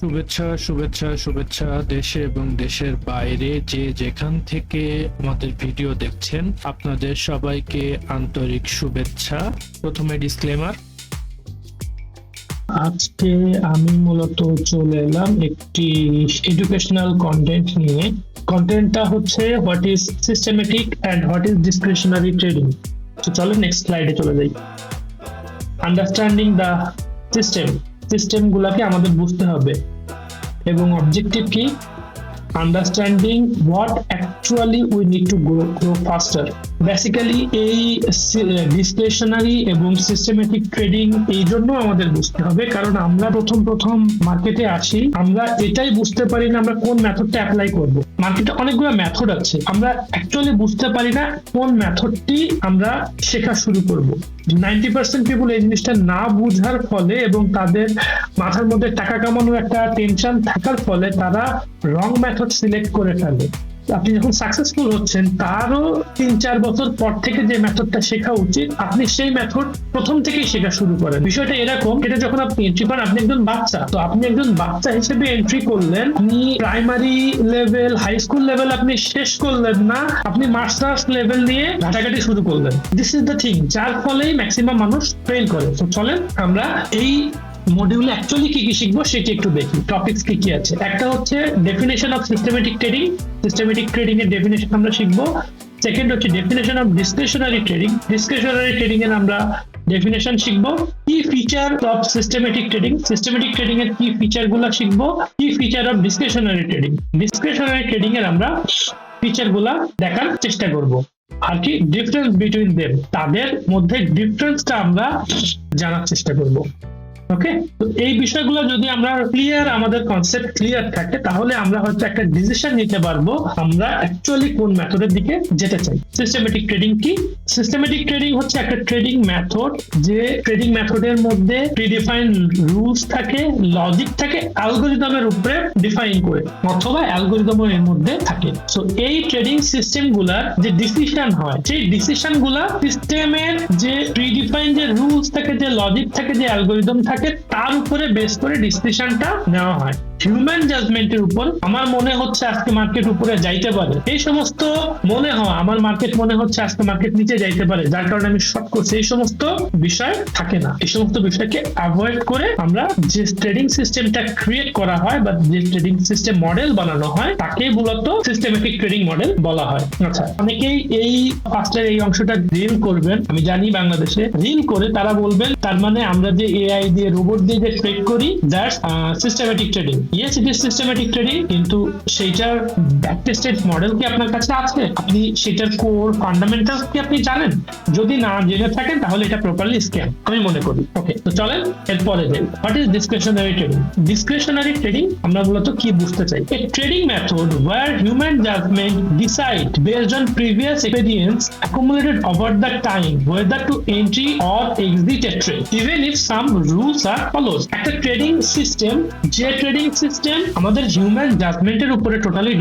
শুভেচ্ছা শুভেচ্ছা শুভেচ্ছা দেশে এবং দেশের বাইরে যে যেখান থেকে আমাদের ভিডিও দেখছেন, আপনাদের সবাইকে আন্তরিক শুভেচ্ছা। প্রথমে ডিসক্লেমার আজকে আমি মূলত চলে এলাম একটি এডুকেশনাল কন্টেন্ট নিয়ে। কন্টেন্টটা হচ্ছে what is systematic and what is discretionary trading তো চলো নেক্সট স্লাইডে চলে যাই। আন্ডারস্ট্যান্ডিং দ্য সিস্টেম সিস্টেম গুলাকে আমাদের বুঝতে হবে। এবং অবজেক্টিভ কি understanding what actually we need to grow grow faster basically এই ডিসক্রিশনারি এবং সিস্টেমেটিক ট্রেডিং এই জন্য আমাদের বুঝতে হবে। কারণ আমরা প্রথম প্রথম মার্কেটে আসি আমরা এটাই বুঝতে পারি না আমরা কোন মেথডটা অ্যাপ্লাই করব। মার্কেটে অনেকগুলো মেথড আছে। আমরা অ্যাকচুয়ালি বুঝতে পারি না কোন মেথডটি আমরা শেখা শুরু করব। নাইনটি পার্সেন্ট পিপুল এই জিনিসটা না বুঝার ফলে এবং তাদের মাথার মধ্যে টাকা কামানোর একটা টেনশন থাকার ফলে তারা রং মেথড সিলেক্ট করে ফেলে। আপনি যখন সাকসেসফুল হচ্ছেন, তারও তিন চার বছর পর থেকে যে মেথডটা শেখা উচিত, আপনি সেই মেথড প্রথম থেকেই শেখা শুরু করেন। বিষয়টা এরকম, এটা যখন আপনি এন্ট্রি করেন, আপনি একজন বাচ্চা, তো আপনি একজন বাচ্চা হিসেবে এন্ট্রি করলেন, আপনি primary level high school level আপনি শেষ করলেন না, আপনি মাস্টার্স লেভেল নিয়ে ঘাটাঘাটি শুরু করলেন। দিস ইজ দ্য থিং যার ফলেই ম্যাক্সিমাম মানুষ ফেল করে। তো চলেন, আমরা এই মডিউলে অ্যাকচুয়ালি কি কি শিখব সেটি একটু দেখি। টপিকস কি কি আছে? একটা হচ্ছে definition of systematic trading systematic trading এর ডেফিনেশন আমরা শিখব। সেকেন্ড হচ্ছে definition of discretionary trading discretionary trading এর আমরা ডেফিনেশন শিখব। কি feature of systematic trading systematic trading এর কি ফিচারগুলো শিখব। কি feature of discretionary trading discretionary trading এর আমরা ফিচারগুলা দেখার চেষ্টা করব। আর কি ডিফারেন্স বিটুইন দেম তাদের মধ্যে ডিফারেন্সটা আমরা জানার চেষ্টা করব। ওকে তো এই বিষয়গুলো যদি আমরা ক্লিয়ার আমাদের কনসেপ্ট ক্লিয়ার থাকে, তাহলে আমরা হয়তো একটা ডিসিশন নিতে পারব আমরা অ্যাকচুয়ালি কোন মেথডের দিকে যেতে চাই। সিস্টেমেটিক ট্রেডিং কি? সিস্টেমেটিক ট্রেডিং হচ্ছে একটা ট্রেডিং মেথড যে ট্রেডিং মেথডের মধ্যে প্রিডিফাইন রুলস থাকে লজিক থাকে অ্যালগোরিদমের উপরে ডিফাইন করে, অথবা এর মধ্যে থাকে। সো এই ট্রেডিং সিস্টেমগুলার যে ডিসিশন হয়, সেই ডিসিশনগুলা সিস্টেমের যে প্রিডিফাইন যে রুলস থাকে, যে লজিক থাকে, যে অ্যালগোরিদম থাকে তার উপরে বেস করে ডিসিশনটা নেওয়া হয়। হিউম্যান জাজমেন্টের উপর আমার মনে হচ্ছে আজকে মার্কেট উপরে যাইতে পারে। এই সমস্ত মনে হয় আমার মার্কেট মনে হচ্ছে আজকে মার্কেট নিচে যাইতে পারে, যার কারণে আমি শর্ট করছি। এই সমস্ত বিষয় থাকে না। এই সমস্ত বিষয়কে অ্যাভয়েড করে আমরা যে ট্রেডিং সিস্টেমটা ক্রিয়েট করা হয় বা যে ট্রেডিং সিস্টেম মডেল বানানো হয়, তাকে মূলত সিস্টেমেটিক ট্রেডিং মডেল বলা হয়। আচ্ছা অনেকেই এই ফার্স্টের এই অংশটা রিল করবেন। আমি জানি বাংলাদেশে রিল করে তারা বলবেন, তার মানে আমরা যে এআই দিয়ে রোবট দিয়ে যে ট্রেড করি that's systematic trading yes it is systematic trading কিন্তু সেইটার ব্যাক টেস্টেড মডেল কি আপনার কাছে আছে? আপনি সেটার কোর কি আপনি জানেন? যদি না জেনে থাকেন, তাহলে এটা প্রপারলি স্ক্যাম আমি মনে করি। ওকে তো চলেন, এরপরে what is trading discretionary trading আমরা মূলত কি বুঝতে চাই? A trading method where human judgement decide based on previous experience accumulated over the time, whether to entry or exit a trade, even if some rules are followed. একটা trading system যে trading system আমাদের human জাজমেন্টের উপরে totally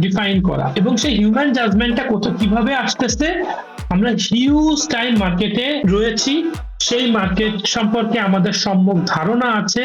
define করা। এবং সেই human জাজমেন্টটা কত কীভাবে আসতেছে? আমরা হিউজ টাইম মার্কেটে রয়েছি। সেই মার্কেট সম্পর্কে আমাদের সম্যক ধারণা আছে।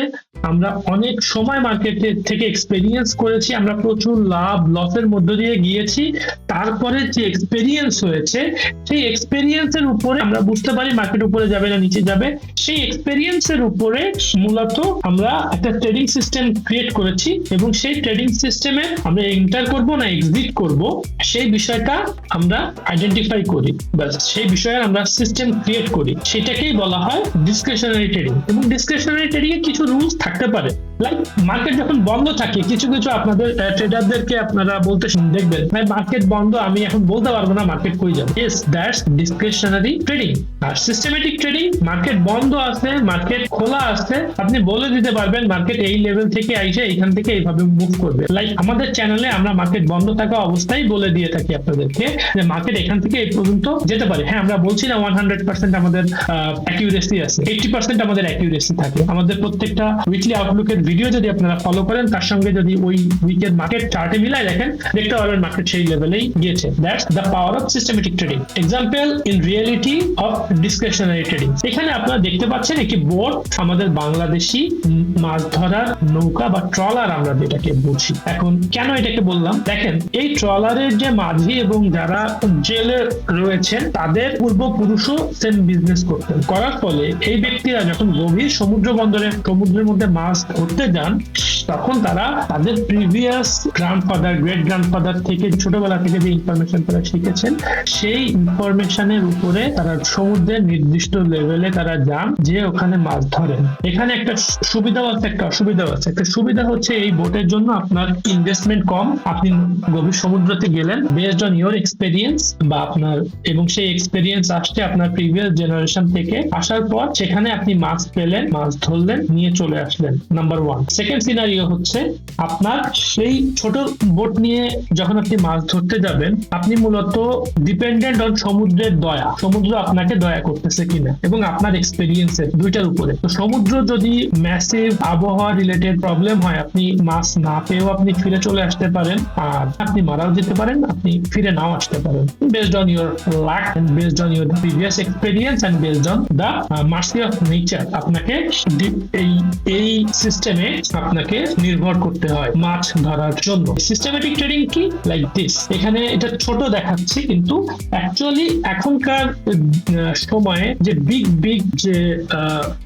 আমরা অনেক সময় মার্কেটে থেকে এক্সপেরিয়েন্স করেছি, আমরা প্রচুর লাভ লসের মধ্য দিয়ে গিয়েছি। তারপরে যে এক্সপেরিয়েন্স হয়েছে, সেই এক্সপেরিয়েন্সের উপরে আমরা বুঝতে পারি মার্কেট উপরে যাবে না নিচে যাবে। সেই এক্সপেরিয়েন্সের উপরে মূলত আমরা একটা ট্রেডিং সিস্টেম ক্রিয়েট করেছি এবং সেই ট্রেডিং সিস্টেমে আমরা এন্টার করব না এক্সিট করব, সেই বিষয়টা আমরা আইডেন্টিফাই করি। ব্যাস, সেই বিষয়ে আমরা সিস্টেম ক্রিয়েট করি। সেটাকেই বলা হয় ডিসক্রিশনারি ট্রেডিং এবং ডিসক্রিশনারি ট্রেডিং এ কিছু রুলস থাকতে পারে। লাইক মার্কেট যখন বন্ধ থাকে, কিছু কিছু আপনাদের ট্রেডারদেরকে আপনারা বলতে দেখবেন, ভাই মার্কেট বন্ধ, আমি এখন বলতে পারব না মার্কেট কই যাবে। ইয়েস দ্যাটস ডিসক্রিশনারি ট্রেডিং আর সিস্টেমেটিক ট্রেডিং মার্কেট বন্ধ আছে মার্কেট খোলা আছে, আপনি বলে দিতে পারবেন মার্কেট এই লেভেল থেকে আইসে এইখান থেকে এইভাবে মুভ করবে। লাইক আমাদের চ্যানেলে আমরা মার্কেট বন্ধ থাকা অবস্থায় বলে দিয়ে থাকি আপনাদেরকে যে মার্কেট এখান থেকে এই পর্যন্ত যেতে পারে। হ্যাঁ আমরা বলছি না ওয়ান হান্ড্রেড পার্সেন্ট আমাদের অ্যাকিউরেসি আছে এইটি পার্সেন্ট আমাদের অ্যাকিউরেসি থাকে। আমাদের প্রত্যেকটা উইকলি আউটলুকের ভিডিও যদি আপনারা ফলো করেন, তার সঙ্গে যদি ওই উইকের মার্কেট চার্টে মিলাই দেখেন, দেখতে পারবেন মার্কেট সেই লেভেলেই গিয়েছে। That's the power of systematic trading example in reality of discretionary trading এখানে আপনারা দেখতে পাচ্ছেন একটি বোট আমাদের বাংলাদেশি মাছ ধরার নৌকা বা ট্রলার আমরা যেটাকে বুঝি এখন কেন এটাকে বললাম? দেখেন, এই ট্রলারের যে মাঝি এবং যারা জেলে রয়েছেন, তাদের পূর্বপুরুষও সেম বিজনেস করতেন। করার ফলে এই ব্যক্তিরা যখন গভীর সমুদ্র বন্দরে, সমুদ্রের মধ্যে মাছ ধরতে যান তখন তারা তাদের প্রিভিয়াস গ্র্যান্ডফাদার গ্রেট গ্র্যান্ডফাদার থেকে ছোটবেলা থেকে যে ইনফরমেশন তারা শিখেছেন, সেই ইনফরমেশনের উপরে তারা সমুদ্রের নির্দিষ্ট লেভেলে তারা যান যে ওখানে মাছ ধরেন। এখানে একটা সুবিধাও আছে, একটা অসুবিধাও আছে। একটা সুবিধা হচ্ছে এই বোটের জন্য আপনার ইনভেস্টমেন্ট কম। আপনি গভীর সমুদ্রতে গেলেন বেসড অন ইওর এক্সপেরিয়েন্স বা আপনার, এবং সেই এক্সপেরিয়েন্স আসছে আপনার প্রিভিয়াস জেনারেশন থেকে। আসার পর সেখানে আপনি মাছ পেলেন, মাছ ধরলেন, নিয়ে চলে আসলেন নাম্বার ওয়ান সেকেন্ড সিনারিও হচ্ছে আপনার সেই ছোট বোট নিয়ে যখন আপনি মাছ ধরতে যাবেন, আপনি মূলত ডিপেন্ডেন্ট অন সমুদ্রের দয়া। সমুদ্র আপনাকে দয়া করতেছে কিনা এবং আপনার দুইটার উপরে। তো সমুদ্র যদি ম্যাসিভ আবহাওয়া রিলেটেড প্রবলেম হয়, আপনি মাছ না পেয়েও আপনি ফিরে চলে আসতে পারেন, আর আপনি মারাও যেতে পারেন, আপনি ফিরে নাও আসতে পারেন। Based on your luck based on your previous experience and based on the mercy of nature আপনাকে এই এই সিস্টেমে আপনাকে নির্ভর করতে হয় মাছ ধরার জন্য। সিস্টেমেটিক ট্রেডিং কি? লাইক দিস এখানে এটা ছোট দেখাচ্ছি, কিন্তু অ্যাকচুয়ালি এখনকার সময়ে যে বিগ বিগ যে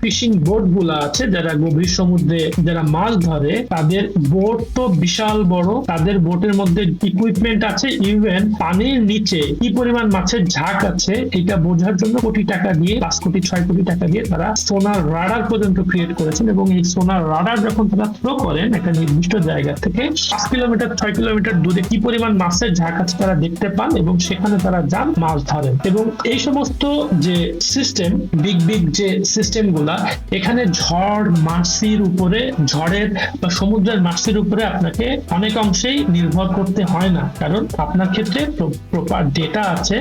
ফিশিং বোটগুলা আছে, যারা গভীর সমুদ্রে যারা মাছ ধরে, তাদের বোট তো বিশাল বড়। তাদের বোটের মধ্যে ইকুইপমেন্ট আছে ইভেন পানির নিচে কি পরিমাণ মাছের ঝাঁক আছে, এটা বোঝার জন্য কোটি টাকা দিয়ে, পাঁচ কোটি, ছয় কোটি টাকা দিয়ে তারা সোনার রাডার পর্যন্ত ক্রিয়েট করেছেন। এবং এই সোনার রাডার যখন তারা থ্রো করেন একটা নির্দিষ্ট জায়গা থেকে পাঁচ কিলোমিটার, ছয় কিলোমিটার দূরে কি পরিমাণ মাছের ঝাঁক আছে তারা দেখতে পান এবং সেখানে তারা যান মাছ ধরেন। এবং এই সমস্ত যে সিস্টেম বিগ বিগ যে সিস্টেমগুলা, এখানে ঝড় মার্সির উপরে, ঝড়ের বা সমুদ্রের মার্সির উপরে আপনাকে অনেক অংশেই নির্ভর করতে হয় না। কারণ আপনার ক্ষেত্রে প্রপার ডেটা আছে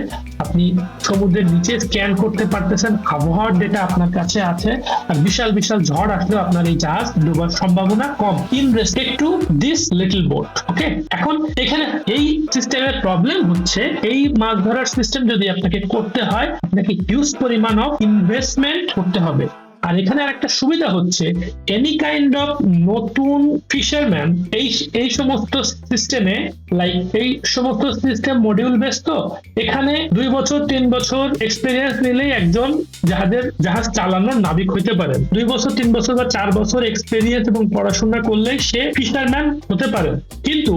আপনি সমুদ্রের নিচে স্ক্যান করতে পারতেছেন, আবহাওয়ার ডেটা আপনার কাছে আছে, আর বিশাল বিশাল ঝড় আসলেও আপনার এই জাহাজ ডোবার সম্ভাবনা কম। In respect to this little boat okay এখন এখানে এই সিস্টেমের প্রবলেম হচ্ছে, এই মাছ ধরার সিস্টেম যদি আপনাকে করতে হয়, আপনাকে হিউজ পরিমাণ অফ ইনভেস্টমেন্ট করতে হবে। আর এখানে আরেকটা সুবিধা হচ্ছে এনি কাইন্ড অফ নতুন ফিশারম্যান এই এই সমস্ত সিস্টেমে লাইক এই সমস্ত সিস্টেম মডিউল বেস তো, এখানে দুই বছর, তিন বছর এক্সপিরিয়েন্স নিলেই একজন জাহাজের, জাহাজ চালানোর নাবিক হইতে পারেন। দুই বছর, তিন বছর বা চার বছর এক্সপিরিয়েন্স এবং পড়াশোনা করলে সে ফিশারম্যান হতে পারে কিন্তু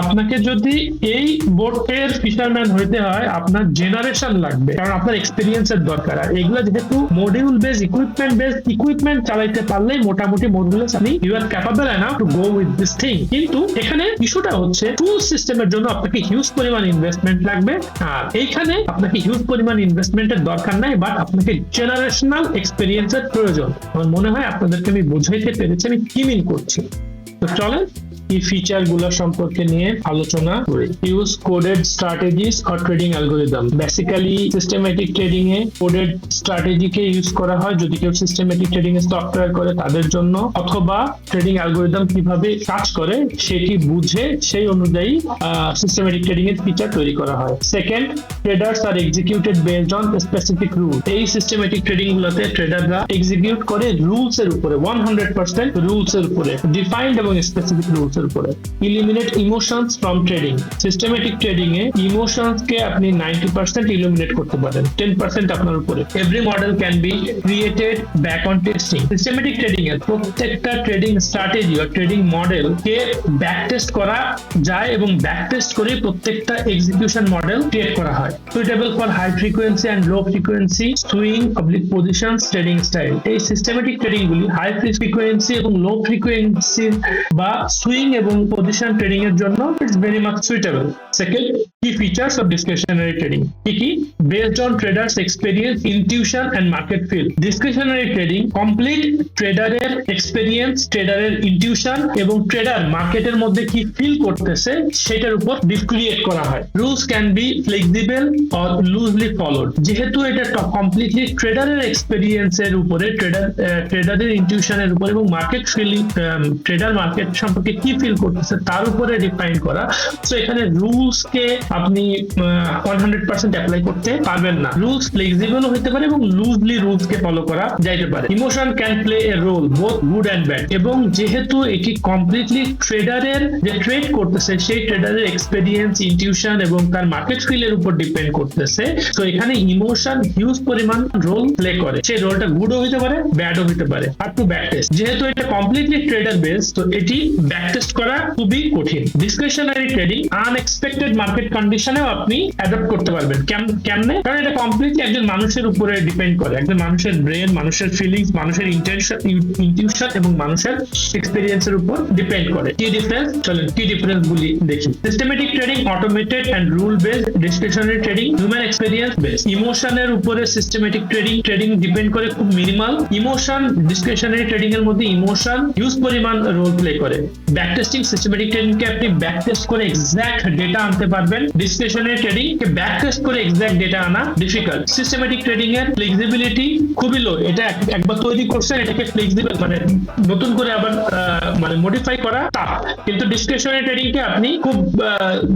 আপনাকে যদি এই বোটের ফিশারম্যান হইতে হয়, আপনার জেনারেশন লাগবে, কারণ আপনার এক্সপিরিয়েন্সের দরকার। আর এগুলো যেহেতু module base equipment base equipment চালাইতে পারলে মোটামুটি আমি you are capable enough to go with this thing কিন্তু এখানে ইস্যুটা হচ্ছে টুল সিস্টেমের জন্য আপনাকে হিউজ পরিমাণ ইনভেস্টমেন্ট লাগবে। আর এইখানে আপনাকে হিউজ পরিমাণ ইনভেস্টমেন্টের দরকার নাই বাট আপনাকে জেনারেশনাল এক্সপিরিয়েন্সের প্রয়োজন। আমার মনে হয় আপনাদেরকে আমি বোঝাইতে পেরেছি, আমি কি মিন করছি। তো চলেন এই ফিচারগুলো সম্পর্কে নিয়ে আলোচনা করি? Use coded strategies or trading algorithm basically systematic trading A coded স্ট্র্যাটেজিকে ইউজ করা হয় যদি কেউ সিস্টেমেটিক ট্রেডিং এ সফটওয়্যার করে তাদের জন্য, অথবা ট্রেডিং অ্যালগোরিদম কীভাবে কাজ করে সেটি বুঝে সেই অনুযায়ী সিস্টেমেটিক ট্রেডিং এর ফিচার তৈরি করা হয়। Second traders are executed based on specific rule এই সিস্টেমেটিক ট্রেডিং গুলোতে ট্রেডাররা এক্সিকিউট করে রুলস এর উপরে ওয়ান হান্ড্রেড পার্সেন্ট রুলস এর উপরে ডিফাইন্ড এবং স্পেসিফিক রুলস এর উপরে। Eliminate emotions from trading systematic trading A emotions কে আপনি নাইনটি পার্সেন্ট ইলিমিনেট করতে পারেন টেন পার্সেন্ট আপনার উপরে। Every model can be created back on testing systematic trading এর প্রত্যেকটা ট্রেডিং স্ট্র্যাটেজি বা ট্রেডিং মডেল কে ব্যাক টেস্ট করা যায় এবং ব্যাক টেস্ট করে প্রত্যেকটা এক্সিকিউশন মডেল ক্রিয়েট করা হয়। Suitable for high frequency and low frequency swing public position trading style এই সিস্টেমেটিক ট্রেডিং গুলি হাই ফ্রিকোয়েন্সি এবং লো ফ্রিকোয়েন্সি বা সুইং এবং পজিশন ট্রেডিং এর জন্য it's very much suitable second কি ফিচার্স অফ ডিসক্রিশনারি ট্রেডিং কি কি? Based on traders experience intuition and market feel discretionary trading complete ট্রেডারের experience ট্রেডারের ইনটিউশন এবং ট্রেডার মার্কেটের মধ্যে কি ফিল করতেছে, সেটার উপর ডিসক্রিয়েট করা হয়। Rules can be flexible or loosely followed যেহেতু এটা কমপ্লিটলি ট্রেডারের এক্সপেরিয়েন্স এর উপরে ট্রেডার ট্রেডারের ইনটিউশনের উপর এবং মার্কেট ফিলিং ট্রেডার মার্কেট সম্পর্কে কি ফিল করতেছে, তার উপরে ডিফাইন করা। তো এখানে রুলস কে আপনি ওয়ান হান্ড্রেড পার্সেন্ট অ্যাপ্লাই করতে পারবেন না। রুলস ফ্লেক্সিবল হতে পারে এবং লুজলি রুলস কে ফলো করা যাইতে পারে। Emotion can play a role both good and bad এবং যেহেতু এটি কমপ্লিটলি ট্রেডারের যে ট্রেড করতেছে, সেই ট্রেডারের এক্সপেরিয়েন্স ইনটিউশন এবং তার মার্কেট ফিলের উপর ডিপেন্ড করতেছে। তো এখানে ইমোশন হিউজ পরিমাণ রোল প্লে করে। সেই রোলটা গুডও হতে পারে ব্যাডও হতে পারে। আর টু ব্যাক টেস্ট যেহেতু এটা কমপ্লিটলি ট্রেডার বেস তো এটি ব্যাক টেস্ট করা খুবই কঠিন। ডিসক্রিশনারি ট্রেডিং আনএক্সপেক্টেড মার্কেট কন্ডিশনেও আপনি অ্যাডপ্ট করতে পারবেন। কেম- কেমনে? কারণ এটা কমপ্লিটলি একজন মানুষের উপরে ডিপেন্ড করে। একজন মানুষের ব্রেন মানুষের ফিলিংস মানুষের ইন্টেনশন ইনটিউশন এবং মানুষের এক্সপেরিয়েন্সের উপর ডিপেন্ড করে। কি ডিফারেন্স চলেন, কি ডিফারেন্স গুলি দেখি। Systematic trading automated and rule based discretionary trading human experience base ইমোশনের উপরে সিস্টেমেটিক ট্রেডিং ট্রেডিং ডিপেন্ড করে খুব মিনিমাল ইমোশন ডিসক্রিশনারি ট্রেডিং এর মধ্যে ইমোশন হিউজ পরিমাণ রোল প্লে করে। ব্যাক টেস্টিং সিস্টেমেটিক ট্রেডিং কে আপনি ব্যাক টেস্ট করে এক্সাক্ট ডেটা আনতে পারবেন। ডিসক্রিশনারি ট্রেডিং কে ব্যাক টেস্ট করে এক্সাক্ট ডেটা আনা ডিফিকাল্ট সিস্টেমেটিক ট্রেডিং এর ফ্লেক্সিবিলিটি খুবই লো এটা একবার তৈরি করছেন, এটাকে ফ্লেক্সিবল মানে নতুন করে আবার মানে মডিফাই করা টাফ কিন্তু ডিসক্রিশনারি ট্রেডিং কে আপনি খুব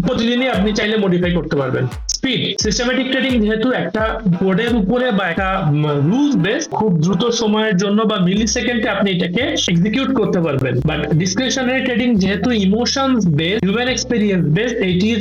প্রতিদিনই আপনি চাইলে মডিফাই করতে পারবেন। স্পিড সিস্টেমেটিক ট্রেডিং যেহেতু একটা বোর্ডের উপরে বা একটা রুলস বেস খুব দ্রুত সময়ের জন্য বা মিলি সেকেন্ডে আপনি এটাকে এক্সিকিউট করতে পারবেন। বাট ডিসক্রিশনারি ট্রেডিং যেহেতু emotions base human experience base এটির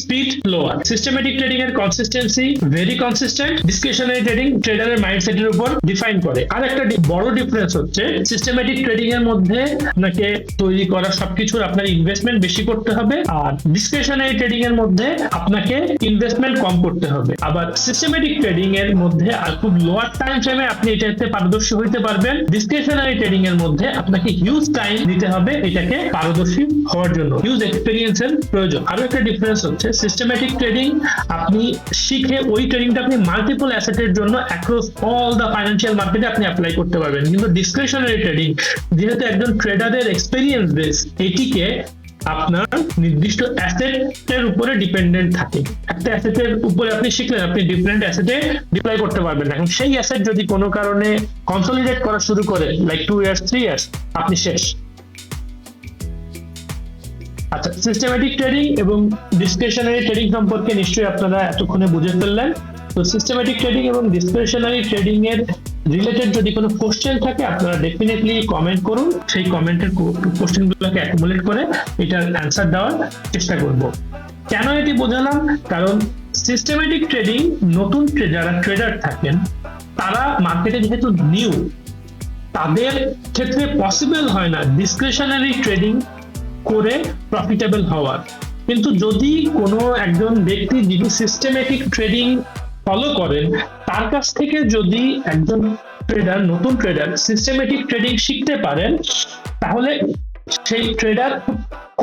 স্পিড লোয়ার সিস্টেমেটিক ট্রেডিং এর consistency very consistent discretionary trading ট্রেডারের মাইন্ডসেটের উপর ডিফাইন করে। আর একটা বড় ডিফারেন্স হচ্ছে সিস্টেমেটিক ট্রেডিং এর মধ্যে আপনাকে তৈরি করা সবকিছুর আপনার ইনভেস্টমেন্ট বেশি করতে হবে, আর ডিসক্রিশনারি ট্রেডিং এর মধ্যে আপনাকে ইনভেস্টমেন্ট কম করতে হবে। আবার সিস্টেমেটিক ট্রেডিং এর মধ্যে আর খুব লোয়ার টাইম ফ্রেমে আপনি এটাতে পারদর্শী হইতে পারবেন। ডিসক্রিশনারি ট্রেডিং এর মধ্যে আপনাকে হিউজ টাইম দিতে হবে, এটাকে পারদর্শী হওয়ার জন্য। হিউজ এক্সপিরিয়েন্স এর প্রয়োজন। আরও একটা ডিফারেন্স হচ্ছে সিস্টেমেটিক ট্রেডিং আপনি শিখে ওই ট্রেডিংটা আপনি মাল্টিপল অ্যাসেটের জন্য অ্যাক্রস অল দ্য ফাইন্যান্সিয়াল মার্কেটে আপনি অ্যাপ্লাই করতে পারবেন। কিন্তু ডিসক্রিশনারি ট্রেডিং যেহেতু একজন ট্রেডারের এক্সপিরিয়েন্স বেস এটিকে আপনার নির্দিষ্ট অ্যাসেটের উপরে ডিপেন্ডেন্ট থাকে। একটা অ্যাসেটের উপরে আপনি শিখলেন, আপনি ডিফারেন্ট অ্যাসেটে ডিপ্লয় করতে পারবেন এখন সেই অ্যাসেট যদি কোনো কারণে কনসলিডেট করা শুরু করে like two years three years আপনি শেষ। আচ্ছা সিস্টেমেটিক ট্রেডিং এবং ডিসক্রিশনারি ট্রেডিং সম্পর্কে নিশ্চয়ই আপনারা এতক্ষণে বুঝে ফেললেন। তো সিস্টেমেটিক ট্রেডিং এবং ডিসক্রিশনারি ট্রেডিং এর রিলেটেড যদি কোনো কোশ্চেন থাকে, আপনারা ডেফিনেটলি কমেন্ট করুন। সেই কমেন্টের কোশ্চেন গুলোকে অ্যাকুমুলেট করে এটার অ্যান্সার দেওয়ার চেষ্টা করব। কেন এটি বোঝালাম? কারণ সিস্টেমেটিক ট্রেডিং নতুন যারা ট্রেডার থাকেন, তারা মার্কেটে যেহেতু নিউ তাদের ক্ষেত্রে পসিবল হয় না ডিসক্রিশনারি ট্রেডিং করে প্রফিটেবল হওয়ার। কিন্তু যদি কোনো একজন ব্যক্তি যিনি সিস্টেমেটিক ট্রেডিং ফলো করেন, তার কাছ থেকে যদি একজন ট্রেডার নতুন ট্রেডার সিস্টেমেটিক ট্রেডিং শিখতে পারেন, তাহলে সেই ট্রেডার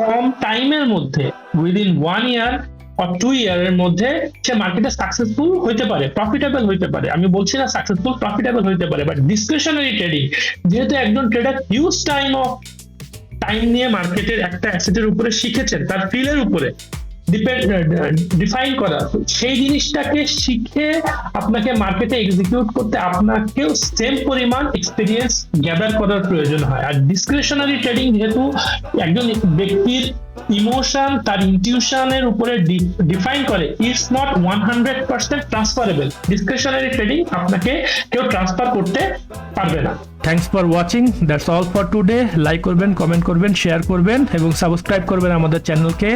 কম টাইমের মধ্যে within one year or two ইয়ারের মধ্যে সে মার্কেটে সাকসেসফুল হইতে পারে প্রফিটেবল হইতে পারে। আমি বলছি না সাকসেসফুল প্রফিটেবল হইতে পারে বাট ডিসক্রিশনারি ট্রেডিং যেহেতু একজন trader huge time of time নিয়ে মার্কেটের একটা অ্যাসেটের উপরে শিখেছেন, তার ফিলের উপরে ডিফাইন করা। সেই জিনিসটাকে শিখে আপনাকে মার্কেটে এক্সিকিউট করতে আপনাকেও সেম পরিমাণ এক্সপিরিয়েন্স গ্যাদার করার প্রয়োজন হয়। আর ডিসক্রিপশনারি ট্রেডিং যেহেতু একজন ব্যক্তির ইমোশন তার ইনটিউশনের উপরে ডিফাইন করে it's not one hundred percent transferable discretionary trading আপনাকে কেউ ট্রান্সফার করতে পারবে না। Thanks for watching that's all for today like করবেন কমেন্ট করবেন শেয়ার করবেন, এবং সাবস্ক্রাইব করবেন আমাদের চ্যানেলকে